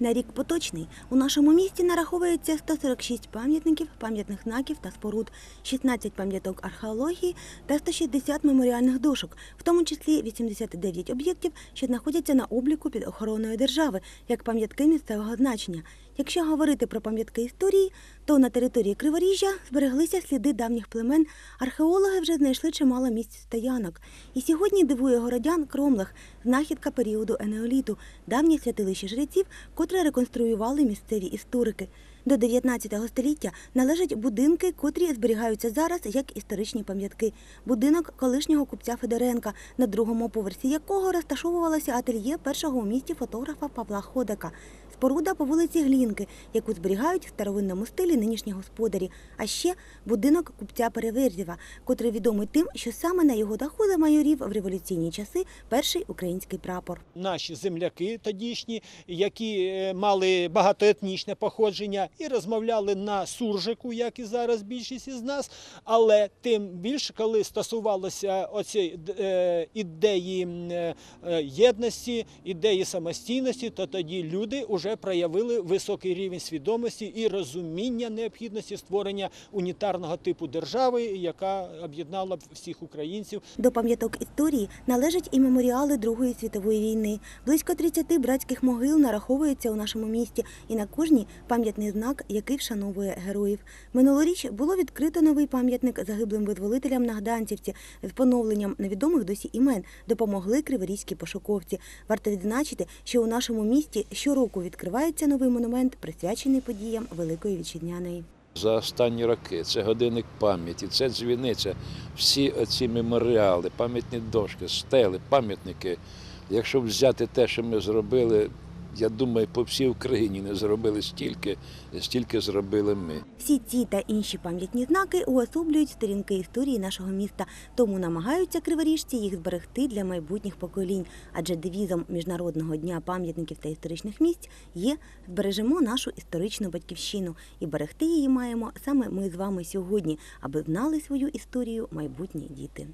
На рік поточний у нашому місті нараховується 146 пам'ятників, пам'ятних знаків та споруд, 16 пам'яток археології та 160 меморіальних дошок, в тому числі 89 об'єктів, що знаходяться на обліку під охороною держави, як пам'ятки місцевого значення. Якщо говорити про пам'ятки історії, то на території Криворіжжя збереглися сліди давніх племен. Археологи вже знайшли чимало місць стоянок. І сьогодні дивує городян Кромлах, знахідка періоду енеоліту, давнє святилище жреців, котре реконструювали місцеві історики. До 19 століття належать будинки, котрі зберігаються зараз як історичні пам'ятки. Будинок колишнього купця Федоренка, на другому поверсі якого розташовувалося ательє першого у місті фотографа Павла Ходика. Споруда по вулиці Глінки, яку зберігають в старовинному стилі нинішні господарі. А ще будинок купця Переверзєва, котрий відомий тим, що саме на його даху замайорів в революційні часи перший український прапор. наші земляки тодішні, які е, мали багатоетнічне походження і розмовляли на суржику, як і зараз більшість із нас. Але тим більше, коли стосувалося оцієї е, ідеї е, єдності, ідеї самостійності, то тоді люди вже проявили високий рівень свідомості і розуміння необхідності створення унітарного типу держави, яка об'єднала б всіх українців До пам'яток історії належать і меморіали Другої світової війни. Близько 30 братських могил нараховується у нашому місті, і на кожній пам'ятний знак, який вшановує героїв. Минулоріч було відкрито новий пам'ятник загиблим визволителям нагданцівці з поновленням невідомих досі імен допомогли криворізькі пошуковці. Варто відзначити, що у нашому місті щороку відкривається новий монумент, присвячений подіям Великої Вітчизняної. За останні роки це годинник пам'яті, це дзвіниця, всі ці меморіали, пам'ятні дошки, стели, пам'ятники. Якщо взяти те, що ми зробили, я думаю, по всій Україні не зробили стільки, стільки зробили ми. Всі ці та інші пам'ятні знаки уособлюють сторінки історії нашого міста, тому намагаються криворіжці їх зберегти для майбутніх поколінь. Адже девізом Міжнародного дня пам'ятників та історичних місць є збережемо нашу історичну батьківщину і берегти її маємо саме ми з вами сьогодні, аби знали свою історію майбутні діти.